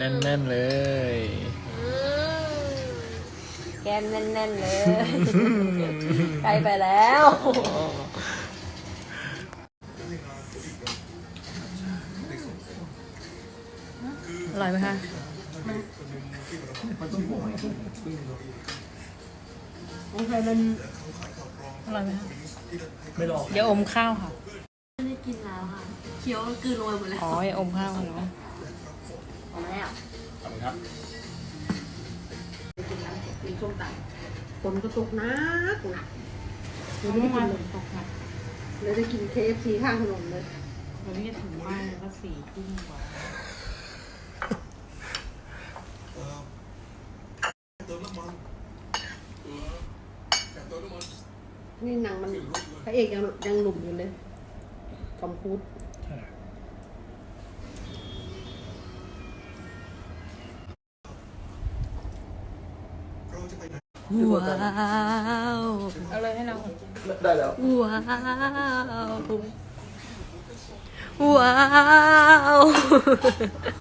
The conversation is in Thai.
น่นๆเลย แก้มแน่นๆเลยใกล้ไปแล้ว อร่อยไหมคะของใครมันอร่อยไหมคะไม่รอเดี๋ยวอมข้าวค่ะ ไม่ได้กินแล้วค่ะ เคี้ยวกลืนลงไปหมดแล้ว อ๋ออย่าอมข้าวค่ะเนาะ ส้มตำฝนก็ตกหนักหนักเลยไม่ได้กินลมตกหนักเลยได้กินเคฟซีข้างถนนเลยวันนี้ถึงบ้านก็สี่ทุ่มกว่านี่หนังมันพระเอกยังยังหนุ่มอยู่เลยทอมครูซว้า วเอาเลยให้เราได้แล้วว้าวว้าว